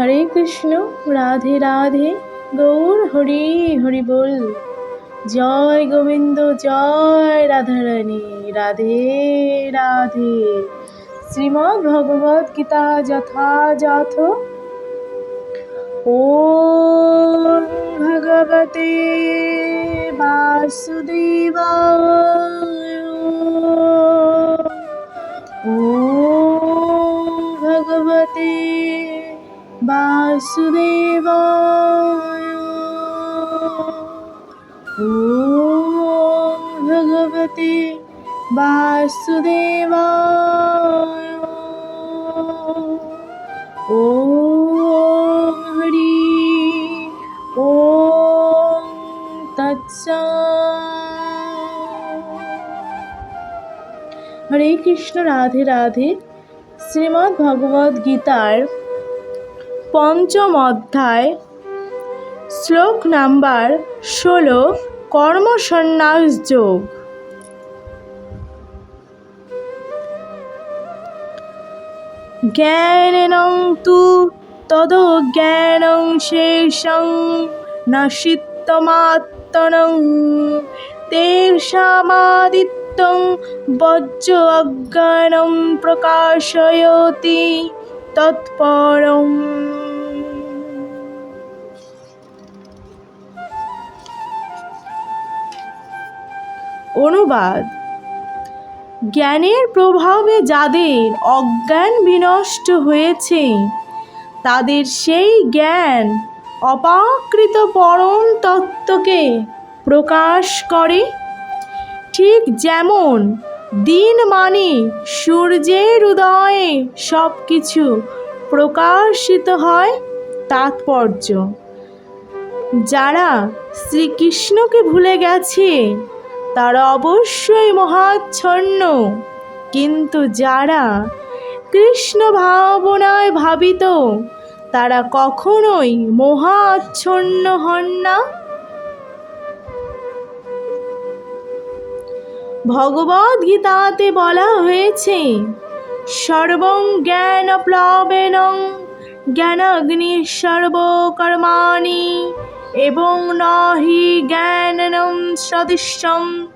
হরে কৃষ্ণ, রাধে রাধে। গৌর হরি হরি বল। জয় গোবিন্দ, জয় রাধারানী। রাধে রাধে। শ্রীমদ্ ভগবত গীতা যথাযথ। ও ভগবতে বাসুদেব ও ভগবতে वासुदेवाय ॐ भगवते वासुदेवाय ॐ हरि ॐ तत्सत् হরে কৃষ্ণ রাধে রাধে শ্রীমদ্ ভগবদ গীতার পঞ্চম অধ্যায়, শ্লোক নাম্বার ষোলো, কর্মসন্ন্যাস যোগ। জ্ঞানেন তু তদজ্ঞানং শেষং নশিত্তমাত্তনং তেষামাদিত্যং বজ্র অজ্ঞানং প্রকাশয়তি তৎপরম অনুবাদ। জ্ঞানের প্রভাবে যাদের অজ্ঞান বিনষ্ট হয়েছে, তাদের সেই জ্ঞান অপাকৃত পরম তত্ত্বকে প্রকাশ করে। ঠিক যেমন দিন মানে সূর্যের উদয়ে সব কিছু প্রকাশিত হয় তাৎপর্য। যারা শ্রীকৃষ্ণকে ভুলে গেছে তারা অবশ্যই মহাচ্ছন্ন। কিন্তু যারা কৃষ্ণ ভাবনায় ভাবিত, তারা কখনোই মহাচ্ছন্ন হন না। ভগবদ গীতাতে বলা হয়েছে, সর্বং জ্ঞান প্লবেন, জ্ঞানাগ্নি সর্বকর্মাণি। এবং নহি জ্ঞাননম সদৃশ্যম।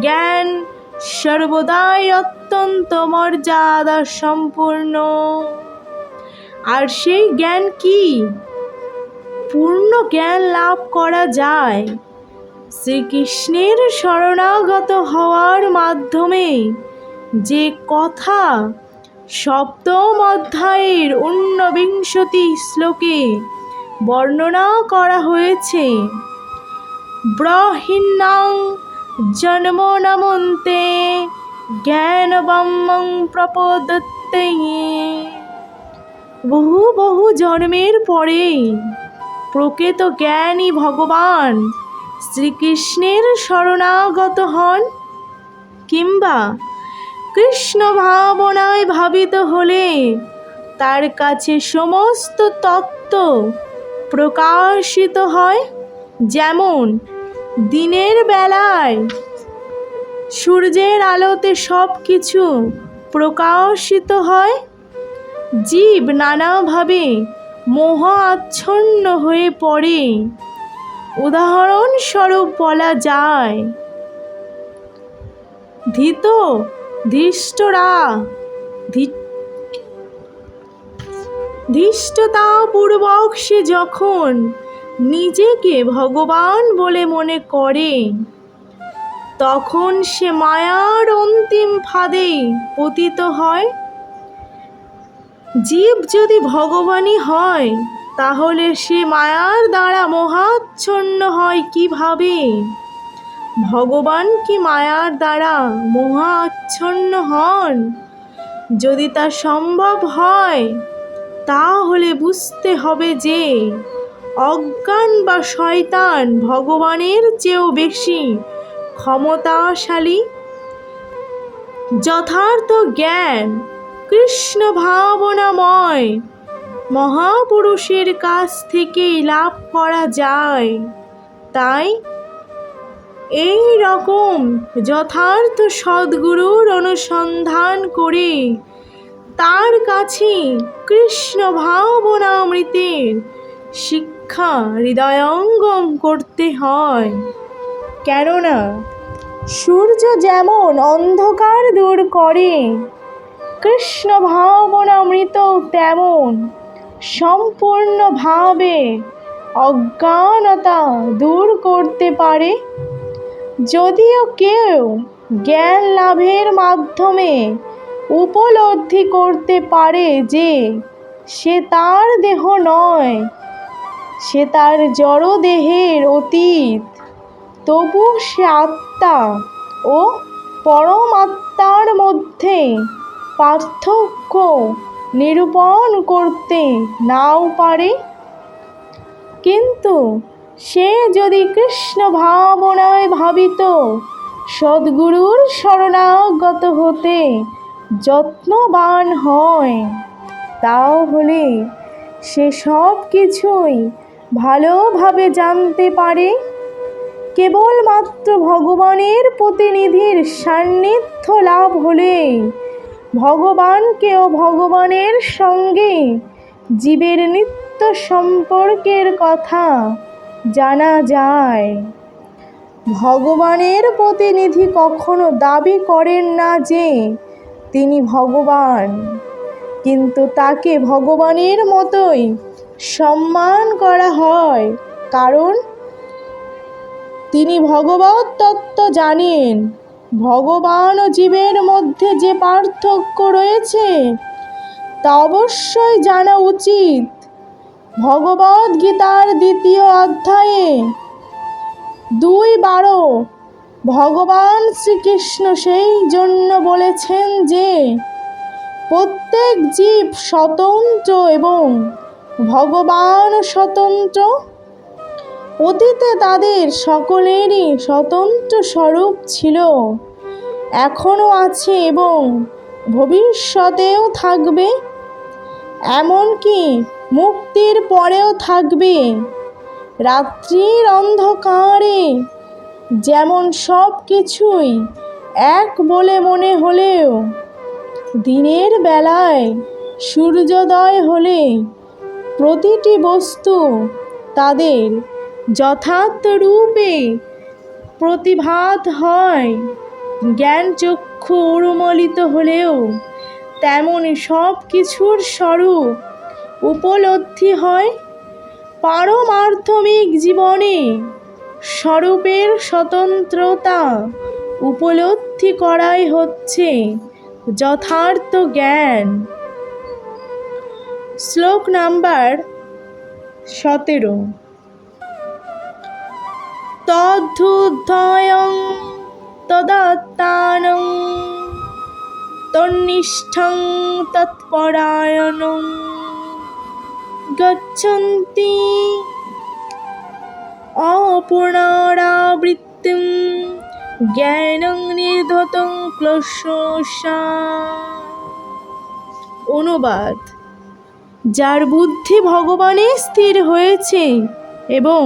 জ্ঞান সর্বদাই অত্যন্ত মর্যাদা সম্পূর্ণ। আর সেই জ্ঞান কি? পূর্ণ জ্ঞান লাভ করা যায়। শ্রীকৃষ্ণের শরণাগত হওয়ার মাধ্যমে যে কথা সপ্তম অধ্যায়ের ঊনবিংশতি শ্লোকে বর্ণনা করা হয়েছে। ব্রহিণাং জন্ম নমন্তে জ্ঞানবম্মং প্রপদত্তে। বহু বহু জন্মের পরে প্রকৃত জ্ঞানী ভগবান শ্রীকৃষ্ণের শরণাগত হন কিংবা কৃষ্ণ ভাবনায় ভাবিত হলে তার কাছে সমস্ত তত্ত্ব প্রকাশিত হয় যেমন, দিনের বেলায় সূর্যের আলোতে সব কিছু প্রকাশিত হয়, জীব নানাভাবে মোহ আচ্ছন্ন হয়ে পড়ে। উদাহরণস্বরূপ বলা যায়, ধৃত ধৃষ্টরা ধৃষ্টতাপূর্বক সে যখন নিজেকে ভগবান বলে মনে করে, তখন সে মায়ার অন্তিম ফাঁদে পতিত হয়। জীব যদি ভগবানই হয়, তাহলে সে মায়ার দ্বারা মোহাচ্ছন্ন হয় কীভাবে? ভগবান কি মায়ার দ্বারা মোহাচ্ছন্ন হন? যদি তা সম্ভব হয় তাহলে বুঝতে হবে যে অজ্ঞান বা শয়তান ভগবানের চেয়েও বেশি ক্ষমতাশালী। যথার্থ জ্ঞান, কৃষ্ণ ভাবনাময় মহাপুরুষের কাছ থেকেই লাভ করা যায়। তাই এই রকম যথার্থ সদ্গুরুর অনুসন্ধান করে তার কাছে কৃষ্ণ ভাবনামৃতের শিক্ষা হৃদয়ঙ্গম করতে হয়। কেননা, সূর্য যেমন অন্ধকার দূর করে, কৃষ্ণ ভাবনামৃত তেমন সম্পূর্ণভাবে অজ্ঞানতা দূর করতে পারে। যদিও কেউ জ্ঞান লাভের মাধ্যমে উপলব্ধি করতে পারে যে সে তার দেহ নয়, সে তার জড় দেহের অতীত। তবু সে আত্মা ও পরমাত্মার মধ্যে পার্থক্য নিরূপণ করতে নাও পারে। কিন্তু সে যদি কৃষ্ণ ভাবনায় ভাবিত, সদ্গুরুর শরণাগত হতে যত্নবান হয় তাহলে সে সব কিছুই ভালোভাবে জানতে পারে। কেবলমাত্র ভগবানের প্রতিনিধির সান্নিধ্য লাভ হলে ভগবানকেও ভগবানের সঙ্গে জীবের নিত্য সম্পর্কের কথা জানা যায়। ভগবানের প্রতিনিধি কখনো দাবি করেন না যে তিনি ভগবান। কিন্তু তাকে ভগবানের মতোই সম্মান করা হয়। কারণ তিনি ভগবত তত্ত্ব জানেন। ভগবান ও জীবের মধ্যে যে পার্থক্য রয়েছে, তা অবশ্যই জানা উচিত। ভগবদ গীতার দ্বিতীয় অধ্যায়ে দুই বারো ভগবান শ্রীকৃষ্ণ সেই জন্য বলেছেন যে, প্রত্যেক জীব স্বতন্ত্র এবং ভগবান স্বতন্ত্র। অতীতে তাদের সকলেরই স্বতন্ত্র স্বরূপ ছিল, এখনও আছে এবং ভবিষ্যতেও থাকবে। এমনকি মুক্তির পরেও থাকবে। রাত্রির অন্ধকারে যেমন সব কিছুই এক বলে মনে হলেও, দিনের বেলায় সূর্যোদয় হলে প্রতিটি বস্তু তাদের যথার্থ রূপে প্রতিভাত হয়। জ্ঞান চক্ষু উন্মলিত হলেও তেমন সব কিছুর স্বরূপ উপলব্ধি হয় পারমার্থমিক জীবনে। স্বরূপের স্বতন্ত্রতা উপলব্ধি করাই হচ্ছে যথার্থ জ্ঞান। শ্লোক নাম্বার সতেরো। তদ্ধুদ্ধয়ং তদাত্মানং তন্নিষ্ঠং তৎপরায়ণং গচ্ছন্তি অপুনরাবৃত্তিম জ্ঞানং নির্ধতং ক্লশা অনুবাদ, যার বুদ্ধি ভগবানে স্থির হয়েছে এবং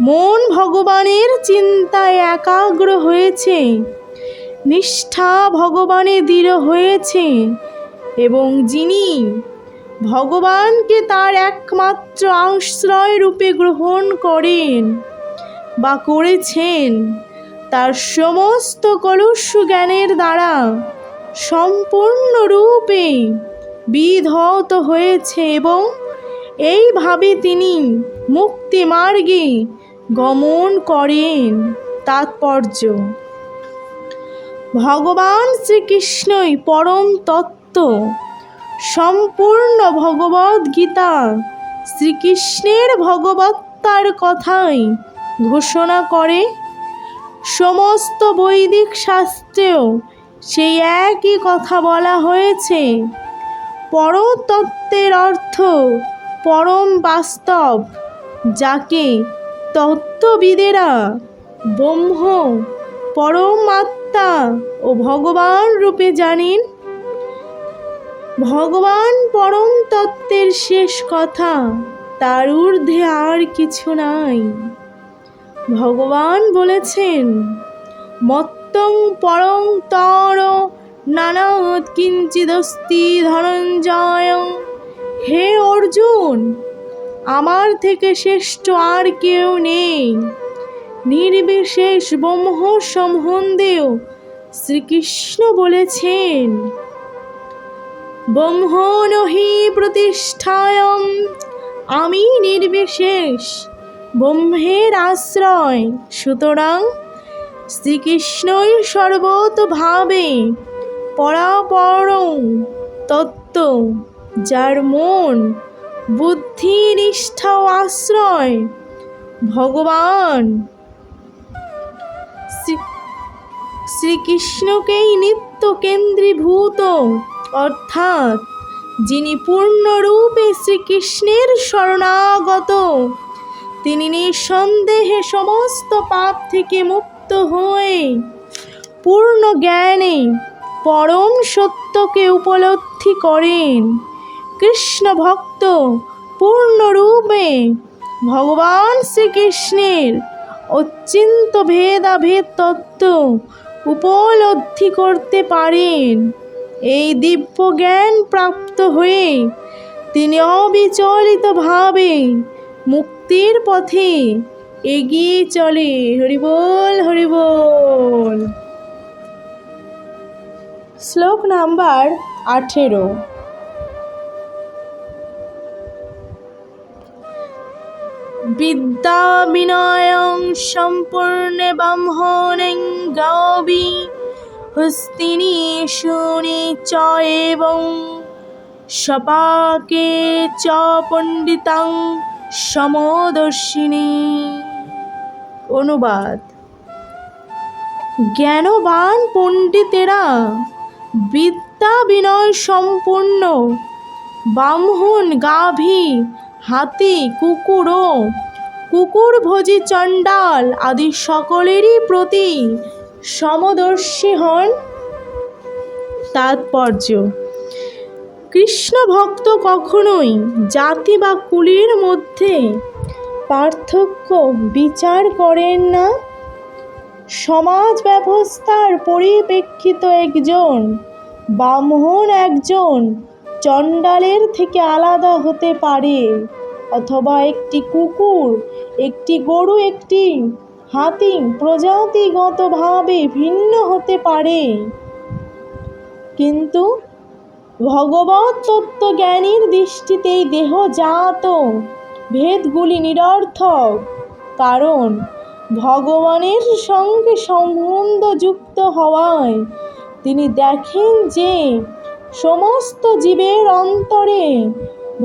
মন ভগবানের চিন্তায় একাগ্র হয়েছে, নিষ্ঠা ভগবানে দৃঢ় হয়েছে এবং যিনি ভগবানকে তার একমাত্র আশ্রয় রূপে গ্রহণ করেন বা করেছেন। তার সমস্ত কলুষ জ্ঞানের দ্বারা সম্পূর্ণরূপে বিধত হয়েছে এবং এইভাবে তিনি মুক্তি মার্গে গমন করেন। তাৎপর্য, ভগবান শ্রীকৃষ্ণই পরম তত্ত্ব। সম্পূর্ণ ভগবদ গীতা। শ্রীকৃষ্ণের ভগবত্তার কথাই ঘোষণা করে। সমস্ত বৈদিক শাস্ত্রেও সেই একই কথা বলা হয়েছে। পরতত্ত্বের অর্থ পরম বাস্তব, যাকে তত্ত্ববিদেরা ব্রহ্ম, পরমাত্মা ও ভগবান রূপে জানেন। ভগবান পরম তত্ত্বের শেষ কথা, তার ঊর্ধ্বে আর কিছু নাই। ভগবান বলেছেন, মত্তং পরং তর নানাদ কিঞ্চিদস্তি ধনঞ্জয়। হে অর্জুন, আমার থেকে শ্রেষ্ঠ আর কেউ নেই। নির্বিশেষ ব্রহ্ম সম্বন্ধেও শ্রীকৃষ্ণ বলেছেন ব্রহ্ম নহি প্রতিষ্ঠায়ম। আমি নির্বিশেষ। ব্রহ্মের আশ্রয়। সুতরাং শ্রীকৃষ্ণই সর্বতভাবে পরাপর তত্ত্ব, যার মন, বুদ্ধি নিষ্ঠা আশ্রয়। ভগবান শ্রী- শ্রীকৃষ্ণকেই নিত্য কেন্দ্রীভূত অর্থাৎ যিনি পূর্ণরূপে শ্রীকৃষ্ণের শরণাগত, তিনি নিঃসন্দেহে সমস্ত পাপ থেকে মুক্ত হয়ে পূর্ণ জ্ঞানে পরম সত্যকে উপলব্ধি করেন। কৃষ্ণ ভক্ত পূর্ণরূপে ভগবান শ্রীকৃষ্ণের অচিন্ত ভেদাভেদ তত্ত্ব উপলব্ধি করতে পারেন। এই দিব্য জ্ঞান প্রাপ্ত হয়ে তিনি অবিচলিতভাবে মুক্তির পথে এগিয়ে চলে। হরিবোল হরিবোল। শ্লোক নাম্বার আঠেরো। বিদ্যা বিনয়ং সম্পূর্ণে ব্রাহ্মণেং গাবি শুনি চ এবং সপাকে চ পণ্ডিতাং সমদর্শিনী। অনুবাদ। জ্ঞানবান পণ্ডিতেরা বিদ্যা বিনয় সম্পূর্ণ। ব্রাহ্মণ গাভী, হাতি কুকুর ও কুকুরভোজী চণ্ডাল আদি সকলেরই প্রতি সমদর্শী হন। তাৎপর্য, কৃষ্ণ ভক্ত কখনোই জাতি বা কুলের মধ্যে পার্থক্য বিচার করেন না। সমাজ ব্যবস্থার পরিপ্রেক্ষিত একজন ব্রাহ্মণ একজন চণ্ডালের থেকে আলাদা হতে পারে, অথবা একটি কুকুর, একটি গরু, একটি হাতি প্রজাতিগতভাবে ভিন্ন হতে পারে। কিন্তু ভগবত তত্ত্বজ্ঞানীর দৃষ্টিতেই দেহজাত ভেদগুলি নিরর্থক, কারণ ভগবানের সঙ্গে সম্বন্ধযুক্ত হওয়ায় তিনি দেখেন যে সমস্ত জীবের অন্তরে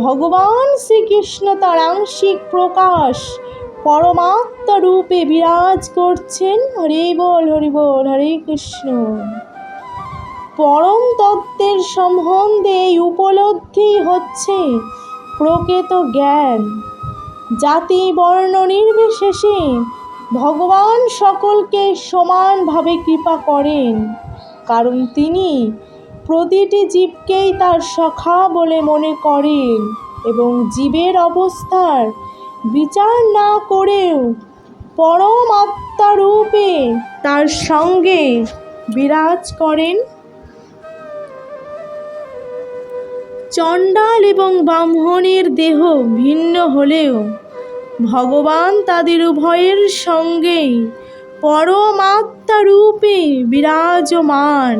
ভগবান শ্রীকৃষ্ণ তার আংশিক প্রকাশ পরমাত্মা রূপে বিরাজ করছেন। হরি বল হরি বল, হরে কৃষ্ণ। পরম তত্ত্বের সম্বন্ধে এই উপলব্ধি হচ্ছে প্রকৃত জ্ঞান। জাতি, বর্ণ, নির্বিশেষে ভগবান সকলকে সমানভাবে কৃপা করেন। কারণ তিনি প্রতিটি জীবকেই তার সখা বলে মনে করেন এবং জীবের অবস্থার বিচার না করেও পরম আত্মা রূপে তার সঙ্গে বিরাজ করেন। চণ্ডাল এবং ব্রাহ্মণের দেহ ভিন্ন হলেও ভগবান তাদের উভয়ের সঙ্গেই পরমাত্মা রূপে বিরাজমান।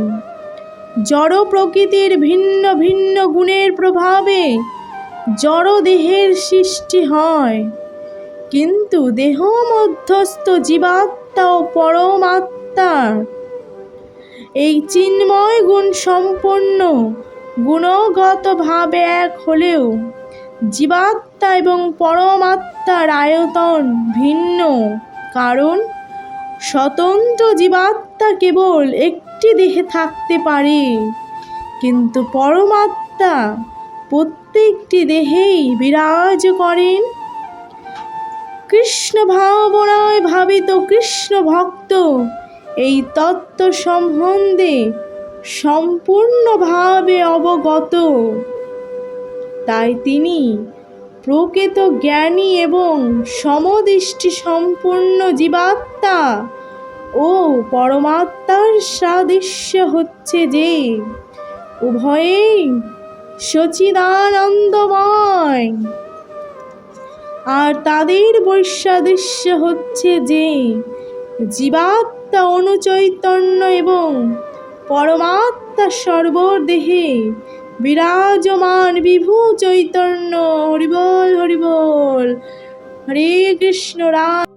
জড় প্রকৃতির ভিন্ন ভিন্ন গুণের প্রভাবে জড় দেহের সৃষ্টি হয়। কিন্তু দেহ মধ্যস্থ জীবাত্মা ও পরমাত্মা। এই চিন্ময় গুণ সম্পন্ন, গুণগতভাবে এক হলেও জীবাত্মা এবং পরমাত্মার আয়তন ভিন্ন। কারণ স্বতন্ত্র জীবাত্মা কেবল একটি দেহে থাকতে পারে, কিন্তু পরমাত্মা প্রত্যেকটি দেহেই বিরাজ করেন। কৃষ্ণ ভাবনায় ভাবিত কৃষ্ণ ভক্ত এই তত্ত্ব সম্বন্ধে সম্পূর্ণভাবে অবগত। তাই তিনি প্রকৃত জ্ঞানী এবং সমদৃষ্টি সম্পূর্ণ জীবাত্মা ও পরমাত্মার সাদৃশ্য হচ্ছে যে, উভয়েই সচিদানন্দময়। আর তাদের বৈসাদৃশ্য হচ্ছে যে, জীবাত্মা অনুচৈতন্য এবং পরমাত্মা সর্বদেহে বিরাজমান বিভু চৈতন্য হরিবল হরিবল। হরে কৃষ্ণ রাম